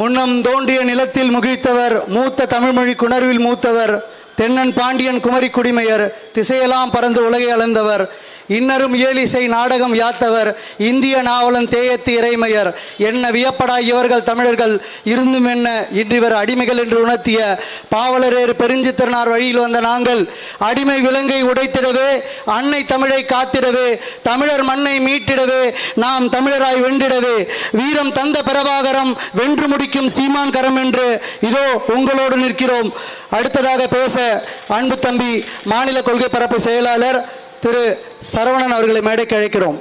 முன்னம் தோன்றிய நிலத்தில் முகிழ்த்தவர் மூத்த தமிழ்மொழி குணர்வில் மூத்தவர் தென்னன் பாண்டியன் குமரி குடிமையர் திசையெல்லாம் பறந்து உலகை அளந்தவர். இன்னரும் ஏழிசை நாடகம் யாத்தவர் இந்திய நாவலன் தேயத்து இறைமையர். என்ன வியப்படா இவர்கள் தமிழர்கள் இருந்தும் என்ன இன்றிவர் அடிமைகள் என்று உணர்த்திய பாவலரேறு பெருஞ்சித்திரனார் வழியில் வந்த நாங்கள். அடிமை விலங்கை உடைத்திடவே அன்னை தமிழை காத்திடவே தமிழர் மண்ணை மீட்டிடவே நாம் தமிழராய் வென்றிடவே. வீரம் தந்த பிரபாகரம் வென்று முடிக்கும் சீமான் கரம் என்று இதோ உங்களோடு நிற்கிறோம். அடுத்ததாக பேச அன்பு தம்பி மாநில கொள்கை பரப்பு செயலாளர் திரு சரவணன் அவர்களை மேடைக்கு அழைக்கிறோம்.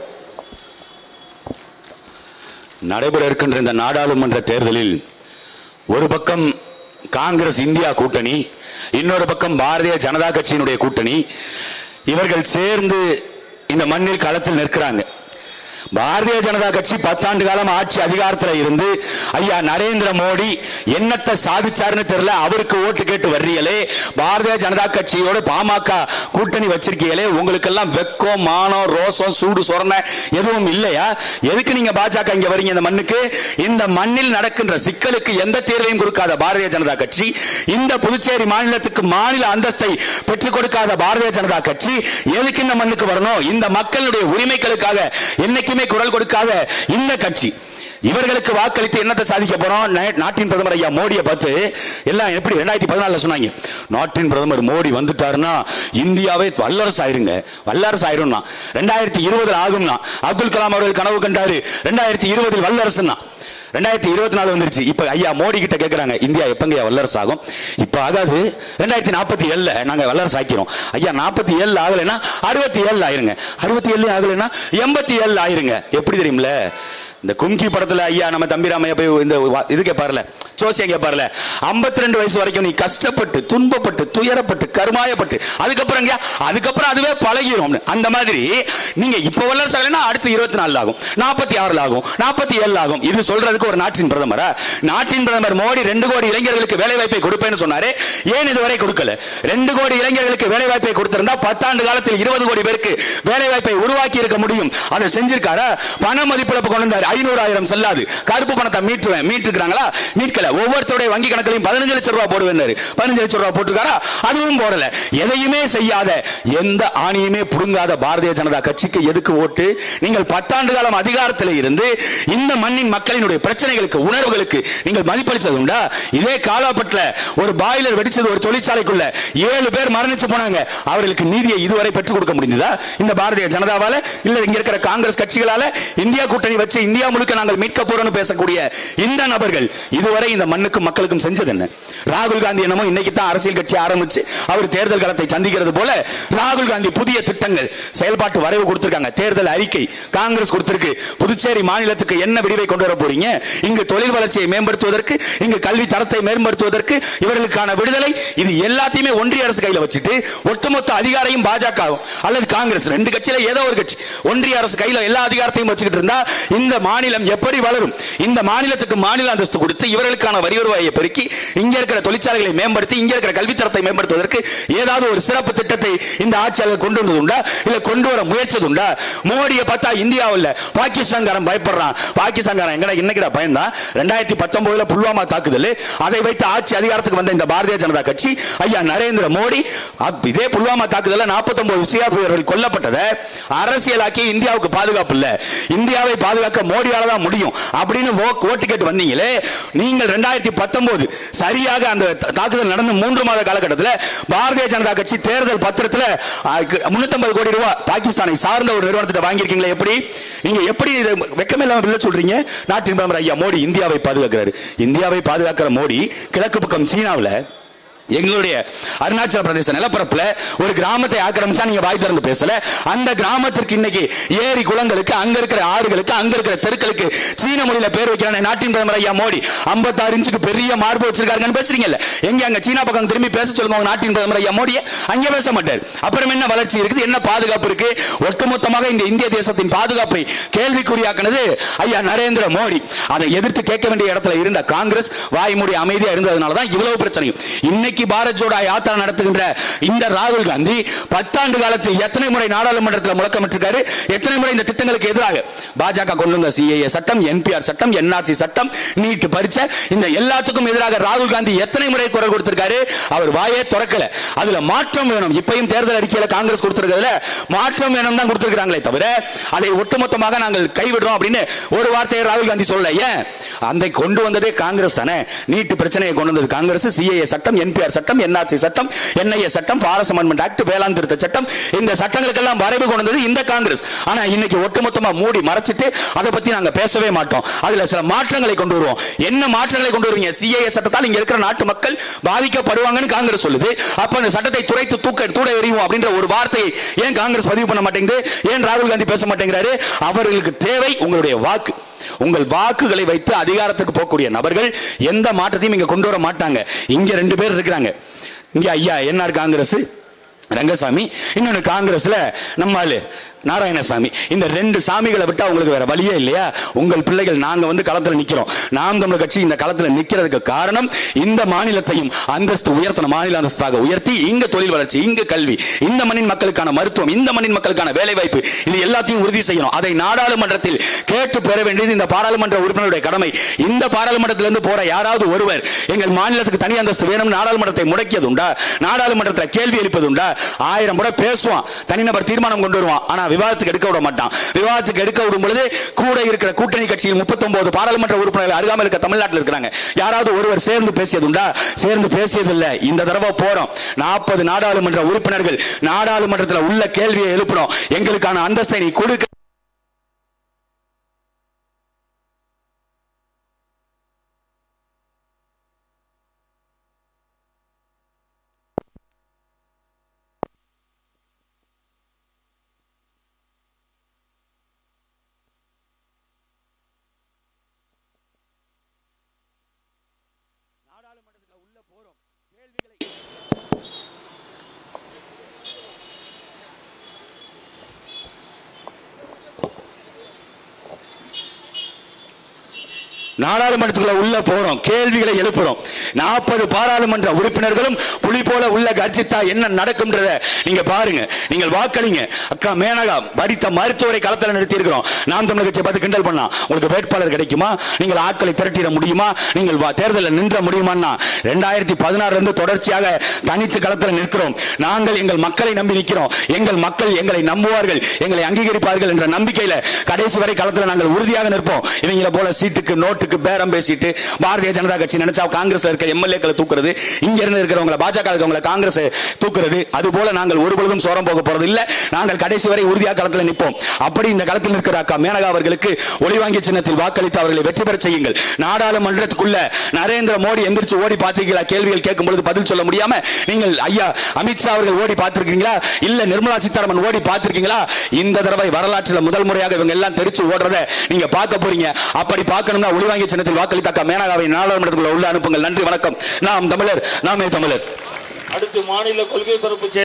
நடைபெற இருக்கின்ற இந்த நாடாளுமன்ற தேர்தலில் ஒரு பக்கம் காங்கிரஸ் இந்தியா கூட்டணி இன்னொரு பக்கம் பாரதிய ஜனதா கட்சியினுடைய கூட்டணி. இவர்கள் சேர்ந்து இந்த மண்ணில் களத்தில் நிற்கிறாங்க. பாரதிய ஜனதா கட்சி பத்தாண்டு காலம் ஆட்சி அதிகாரத்தில் இருந்து ஐயா நரேந்திர மோடி என்னத்தை சாதிச்சாருன்னு தெரியல அவருக்கு ஓட்டு கேட்டு வர்றீங்களே. பாரதிய ஜனதா கட்சியோட பாமக கூட்டணி வச்சிருக்கீங்களே. உங்களுக்கெல்லாம் வெக்கம் மானம் ரோசம் சூடு சொரணை எதுவும் இல்லையா? எதுக்கு நீங்க பாஜக இங்க வரீங்க இந்த மண்ணுக்கு? இந்த மண்ணில் நடக்கின்ற சிக்கலுக்கு எந்த தீர்வையும் கொடுக்காத பாரதிய ஜனதா கட்சி இந்த புதுச்சேரி மாநிலத்துக்கு மாநில அந்தஸ்தை பெற்றுக் கொடுக்காத பாரதிய ஜனதா கட்சி எதுக்கு இந்த மண்ணுக்கு வரணும்? இந்த மக்களுடைய உரிமைகளுக்காக என்னைக்கு என்னைக்குமே குரல் கொடுக்காத இந்த கட்சி. இவர்களுக்கு வாக்களித்து என்னத்தை சாதிக்க போறோம்? நாட்டின் பிரதமர் ஐயா மோடியை பார்த்து எல்லாம் எப்படி ரெண்டாயிரத்தி பதினாலுல சொன்னாங்க. நாட்டின் பிரதமர் மோடி வந்துட்டாருன்னா இந்தியாவே வல்லரசு ஆயிருங்க வல்லரசு ஆயிரும்னா ரெண்டாயிரத்தி இருபதுல ஆகும்னா. அப்துல் கலாம் அவர்கள் கனவு கண்டாரு. ரெண்டாயிரத்தி இருபதில் வல்லரசுன்னா. ரெண்டாயிரத்தி இருபத்தி நாலு வந்துருச்சு. இப்ப ஐயா மோடி கிட்ட கேக்குறாங்க இந்தியா எப்பங்க வல்லரசு ஆகும்? இப்ப ஆகாது. ரெண்டாயிரத்தி நாற்பத்தி ஏழுல நாங்க வல்லரசு ஆக்கிறோம் ஐயா நாற்பத்தி ஏழுல ஆகலைன்னா அறுபத்தி ஏழுல ஆயிருங்க. அறுபத்தி ஏழு ஆகலைன்னா எண்பத்தி ஏழுல ஆயிருங்க. எப்படி தெரியும்ல? இந்த கும்கி படத்துல ஐயா நம்ம தம்பிராமையா போய் இந்த வா- இது கேட்பார்ல ஜோசியம் கேட்பார்ல 52 ரெண்டு வயசு வரைக்கும் நீ கஷ்டப்பட்டு துன்பப்பட்டு துயரப்பட்டு கருமாயப்பட்டு அதுக்கப்புறம் இங்க அதுக்கப்புறம் அதுவே பழகிரும். அந்த மாதிரி நீங்க இப்ப வல்லரசு ஆகலைன்னா அடுத்து இருபத்தி நாலு ஆகும். நாற்பத்தி ஆறுல ஆகும். நாற்பத்தி ஏழு ஆகும். இது சொல்றதுக்கு ஒரு நாட்டின் பிரதமரா? நாட்டின் பிரதமர் மோடி ரெண்டு கோடி இளைஞர்களுக்கு வேலை வாய்ப்பை கொடுப்பேன்னு சொன்னாரு. ஏன் இதுவரை கொடுக்கல? ரெண்டு கோடி இளைஞர்களுக்கு வேலை வாய்ப்பை கொடுத்திருந்தா பத்தாண்டு காலத்தில் இருபது கோடி பேருக்கு வேலை வாய்ப்பை உருவாக்கி இருக்க முடியும். அதை செஞ்சிருக்காரா? பண மதிப்பிழப்பு கொண்டு வந்தார். ஐநூறாயிரம் செல்லாது. கருப்பு பணத்தை மீட்டுவேன். மீட்டுக்கிறாங்களா மீட்கல. போடல. ஒவ்வொருத்தருடைய வங்கி கணக்கிலையும் பதினஞ்சு லட்சம் ரூபாய் போடுவேன்னாரு. பதினஞ்சு லட்சம் ரூபாய் போட்டிருக்காரா? அதுவும் போடல. எதையுமே செய்யாத எந்த ஆணையுமே புடுங்காத பாரதிய ஜனதா கட்சிக்கு எதுக்கு ஓட்டு? நீங்கள் பத்தாண்டு காலம் அதிகாரத்தில் இருந்து இந்த மண்ணின் மக்களினுடைய பிரச்சனைகளுக்கு உணர்வுகளுக்கு நீங்கள் மதிப்பளிச்சது உண்டா? இதே காலாப்பட்டில் ஒரு பாய்லர் வெடிச்சது ஒரு தொழிற்சாலைக்குள்ள ஏழு பேர் மரணிச்சு போனாங்க. அவர்களுக்கு நீதியை இதுவரை பெற்றுக் கொடுக்க முடிந்ததா? இந்த பாரதிய ஜனதாவால? இல்ல இங்க இருக்கிற காங்கிரஸ் கட்சிகளால? இந்தியா கூட்டணி வச்சு இந்தியா முழுக்க நாங்கள் மீட்க போறோம்னு பேசக்கூடிய இந்த நபர்கள் இதுவரை இந்த மண்ணுக்கும் மக்களுக்கும் செஞ்சது என்ன? ராகுல் காந்தி என்னமோ இன்னைக்கு தான் அரசியல் கட்சி ஆரம்பிச்சு அவர் தேர்தல் களத்தை சந்திக்கிறது போல ராகுல் காந்தி புதிய திட்டங்கள் செயல்பாட்டு வரைவு கொடுத்திருக்காங்க. தேர்தல் அறிக்கை காங்கிரஸ் கொடுத்திருக்கு. புதுச்சேரி மாநிலத்துக்கு என்ன விடிவை கொண்டு வர போறீங்க? இங்கு தொழில் வளர்ச்சியை மேம்படுத்துவதற்கு இங்கு கல்வி தரத்தை மேம்படுத்துவதற்கு இவர்களுக்கான விடுதலை இது எல்லாத்தையுமே ஒன்றிய அரசு கையில் வச்சுட்டு ஒட்டுமொத்த அதிகாரையும் பாஜக அல்லது காங்கிரஸ் ரெண்டு கட்சியில ஏதோ ஒரு கட்சி. ஒன்றிய அரசு கையில் எல்லா அதிகாரத்தையும் வச்சுக்கிட்டு இருந்தா இந்த மாநிலம் எப்படி வளரும்? இந்த மாநிலத்துக்கு மாநில அந்தஸ்து கொடுத்து இவர்களுக்கு மக்களுக்கான வரி வருவாயை பெருக்கி இங்க இருக்கிற தொழிற்சாலைகளை மேம்படுத்தி இங்க இருக்கிற கல்வித்தரத்தை மேம்படுத்துவதற்கு ஏதாவது ஒரு சிறப்பு திட்டத்தை இந்த ஆட்சியாளர் கொண்டு வந்தது உண்டா இல்ல கொண்டு வர முயற்சது உண்டா மோடியை பார்த்தா இந்தியாவில் பாகிஸ்தான்காரன் பயப்படுறான். பாகிஸ்தான்காரன் எங்கடா இன்னைக்குடா பயந்தான்? ரெண்டாயிரத்தி பத்தொன்பதுல புல்வாமா தாக்குதல் அதை வைத்து ஆட்சி அதிகாரத்துக்கு வந்த இந்த பாரதிய ஜனதா கட்சி ஐயா நரேந்திர மோடி இதே புல்வாமா தாக்குதல 49 சிஆர்பிஎவர்கள் கொல்லப்பட்டதை அரசியலாக்கி இந்தியாவுக்கு பாதுகாப்பு இல்ல. இந்தியாவை பாதுகாக்க மோடியால தான் முடியும். அப்படின்னு ஓட்டு கேட்டு வந்தீங்களே நீங்கள் ரெண்டாயிரத்தி பத்தொன்பது சரியாக அந்த தாக்குதல் நடந்த மூன்று மாத காலகட்டத்தில் பாரதிய ஜனதா கட்சி தேர்தல் பத்திரத்தில் முன்னூத்தி கோடி ரூபாய் பாகிஸ்தானை சார்ந்த ஒரு நிறுவனத்திட்ட வாங்கியிருக்கீங்களா எப்படி? நீங்க எப்படி இதை இல்லை இல்லாம சொல்றீங்க? நாட்டின் பிரதமர் ஐயா மோடி இந்தியாவை பாதுகாக்கிறாரு. இந்தியாவை பாதுகாக்கிற மோடி கிழக்கு பக்கம் சீனாவில் எங்களுடைய அருணாச்சல பிரதேச நிலப்பரப்புல ஒரு கிராமத்தை ஆக்கிரமிச்சா நீங்க வாய் திறந்து பேசல. அந்த கிராமத்திற்கு இன்னைக்கு ஏரி குளங்களுக்கு அங்க இருக்கிற ஆறுகளுக்கு அங்க இருக்கிற தெருக்களுக்கு சீன மொழியில பேர் வைக்கிறான நாட்டின் பிரதமர் ஐயா மோடி. 56 இன்ச்சுக்கு பெரிய மார்பு வச்சிருக்காருன்னு பேசுறீங்கல்ல. எங்க அங்க சீனா பக்கம் திரும்பி பேச சொல்லுங்க நாட்டின் பிரதமர் ஐயா மோடியை. அங்கே பேச மாட்டார். அப்புறம் என்ன வளர்ச்சி இருக்குது? என்ன பாதுகாப்பு இருக்கு? ஒட்டுமொத்தமாக இந்த இந்திய தேசத்தின் பாதுகாப்பை கேள்விக்குறியாக்குனது ஐயா நரேந்திர மோடி. அதை எதிர்த்து கேட்க வேண்டிய இடத்துல இருந்த காங்கிரஸ் வாய் அமைதியா இருந்ததுனாலதான் இவ்வளவு பிரச்சனையும். இன்னைக்கு இன்னைக்கு பாரத் ஜோடா யாத்திரா நடத்துகின்ற இந்த ராகுல் காந்தி பத்தாண்டு காலத்தில் எத்தனை முறை நாடாளுமன்றத்தில் முழக்கமிட்டிருக்காரு? எத்தனை முறை இந்த திட்டங்களுக்கு எதிராக? பாஜக கொண்டு வந்த சிஏஏ சட்டம் என்பிஆர் சட்டம் என்ஆர்சி சட்டம் நீட் பரீட்சை இந்த எல்லாத்துக்கும் எதிராக ராகுல் காந்தி எத்தனை முறை குரல் கொடுத்திருக்காரு? அவர் வாயே திறக்கல. அதுல மாற்றம் வேணும். இப்பயும் தேர்தல் அறிக்கையில காங்கிரஸ் கொடுத்திருக்கிறதுல மாற்றம் வேணும் தான் கொடுத்திருக்கிறாங்களே தவிர அதை ஒட்டுமொத்தமாக நாங்கள் கைவிடுறோம் அப்படின்னு ஒரு வார்த்தையை ராகுல் காந்தி சொல்லல. ஏன்? அந்த கொண்டு வந்ததே காங்கிரஸ் தானே? நீட்டு பிரச்சனையை கொண்டு வந்தது காங்கிரஸ் சிஏஏ சட்டம் என்பிஆர் சட்டம் என்ஆர்சி சட்டம் என்ஐஏ சட்டம் ஃபாரஸ்ட் அமெண்ட்மெண்ட் ஆக்ட் வேளாண் திருத்த சட்டம். இந்த சட்டங்களுக்கெல்லாம் வரைவு கொண்டு வந்தது இந்த காங்கிரஸ். ஆனா இன்னைக்கு ஒட்டுமொத்தமா மூடி மறைச்சிட்டு அதை பத்தி நாங்க பேசவே மாட்டோம். அதுல சில மாற்றங்களை கொண்டு வருவோம். என்ன மாற்றங்களை கொண்டு வருவீங்க? சிஏஏ சட்டத்தால் இங்க இருக்கிற நாட்டு மக்கள் பாதிக்கப்படுவாங்கன்னு காங்கிரஸ் சொல்லுது. அப்ப அந்த சட்டத்தை துரைத்து தூக்க தூட எறிவோம் அப்படின்ற ஒரு வார்த்தையை ஏன் காங்கிரஸ் பதிவு பண்ண மாட்டேங்குது? ஏன் ராகுல் காந்தி பேச மாட்டேங்கிறாரு? அவர்களுக்கு தேவை உங்களுடைய வாக்கு. உங்கள் வாக்குகளை வைத்து அதிகாரத்துக்கு போகக்கூடிய நபர்கள் எந்த மாற்றத்தையும் இங்கே கொண்டு வர மாட்டாங்க. இங்கே ரெண்டு பேர் இருக்கிறாங்க. இங்கே ஐயா என்ஆர் காங்கிரஸ்? ரங்கசாமி. இன்னொன்று காங்கிரஸில் நம்ம நாராயணசாமி. இந்த ரெண்டு சாமிகளை விட்டால் உங்களுக்கு வேற வழியே இல்லையா? உங்கள் பிள்ளைகள் நாங்க வந்து களத்தில் நிற்கிறோம் நாம் தமிழர் கட்சி இந்த களத்தில் நிற்கிறதுக்கு காரணம் இந்த மாநிலத்தையும் அந்தஸ்து உயர்த்தன மாநில அந்தஸ்தாக உயர்த்தி இங்க தொழில் வளர்ச்சி இங்க கல்வி. இந்த மண்ணின் மக்களுக்கான மருத்துவம் இந்த மண்ணின் மக்களுக்கான வேலைவாய்ப்பு இது எல்லாத்தையும் உறுதி செய்யணும். அதை நாடாளுமன்றத்தில் கேட்டு பெற வேண்டியது இந்த பாராளுமன்ற உறுப்பினருடைய கடமை. இந்த பாராளுமன்றத்திலிருந்து போற யாராவது ஒருவர் எங்கள் மாநிலத்துக்கு தனி அந்தஸ்து வேணும் நாடாளுமன்றத்தை முடக்கியது உண்டா நாடாளுமன்றத்தில் கேள்வி எழுப்பது உண்டா ஆயிரம் முறை பேசுவான். தனிநபர் தீர்மானம் கொண்டு வருவான். ஆனா விவாதத்துக்கு எடுக்க விட மாட்டான். விவாதத்துக்கு எடுக்க விடும் பொழுது கூட இருக்கிற கூட்டணி கட்சியில் 39 பாராளுமன்ற உறுப்பினர்கள் அருகாமல் இருக்க தமிழ்நாட்டில் இருக்கிறாங்க. யாராவது ஒருவர் சேர்ந்து பேசியது உண்டா சேர்ந்து பேசியதில்லை. இந்த தடவை போறோம். நாற்பது நாடாளுமன்ற உறுப்பினர்கள் நாடாளுமன்றத்தில் உள்ள கேள்வியை எழுப்பணும் எங்களுக்கான அந்தஸ்தை நீ கொடுக்க நாடாளுமன்றத்துக்குள்ள உள்ள போறோம் கேள்விகளை எழுப்புறோம். நாற்பது பாராளுமன்ற உறுப்பினர்களும் புலி போல உள்ள கர்ஜித்தா என்ன நடக்கும்ன்றத நீங்க பாருங்க. நீங்கள் வாக்களிங்க. அக்கா மேனகா படித்த மருத்துவரை களத்தில் நிறுத்தி இருக்கிறோம் நாம் தமிழக கட்சியை பார்த்து கிண்டல் பண்ணலாம். உங்களுக்கு வேட்பாளர் கிடைக்குமா? நீங்கள் ஆட்களை திரட்டிட முடியுமா? நீங்கள் வா- தேர்தலில் நின்ற முடியுமான்னா ரெண்டாயிரத்தி பதினாறுல இருந்து தொடர்ச்சியாக தனித்து களத்தில் நிற்கிறோம். நாங்கள் எங்கள் மக்களை நம்பி நிற்கிறோம். எங்கள் மக்கள் எங்களை நம்புவார்கள். எங்களை அங்கீகரிப்பார்கள் என்ற நம்பிக்கையில கடைசி வரை களத்தில் நாங்கள் உறுதியாக நிற்போம். இவங்களை போல சீட்டுக்கு நோட்டுக்கு பேரம் பேசிட்டு பாரதிய ஜனதா கட்சி நினைச்சா காங்கிரஸ் இருக்க எம்எல்ஏக்களை தூக்குறது இங்க இருந்து இருக்கிறவங்களை பாஜக இருக்கவங்களை காங்கிரஸ் தூக்குறது அது போல நாங்கள் ஒரு பொழுதும் சோரம் போக போறது இல்ல. நாங்கள் கடைசி வரை உறுதியா களத்தில் நிற்போம் அப்படி இந்த களத்தில் இருக்கிற அக்கா மேனகா அவர்களுக்கு ஒளிவாங்கி சின்னத்தில் வாக்களித்து அவர்களை வெற்றி பெற செய்யுங்கள். நாடாளுமன்றத்துக்குள்ள நரேந்திர மோடி எந்திரிச்சு ஓடி பார்த்திருக்கீங்களா? கேள்விகள் கேட்கும் பொழுது பதில் சொல்ல முடியாம நீங்கள் ஐயா அமித்ஷா அவர்கள் ஓடி பார்த்திருக்கீங்களா? இல்ல நிர்மலா சீதாராமன் ஓடி பார்த்திருக்கீங்களா? இந்த தடவை வரலாற்றில் முதல் முறையாக இவங்க எல்லாம் தெரிச்சு ஓடுறத நீங்க பார்க்க போறீங்க. அப்படி பார்க்கணும்னா ஒளிவாங்கி சின்னத்தில் வாக்களித்த அக்கா மேனகாவை நாடாளுமன்றத்தில் உள்ள அனுப்புங்கள். நன்றி வணக்கம். நாம் தமிழர் நாமே தமிழர். அடுத்து மாநில கொள்கை பரப்பு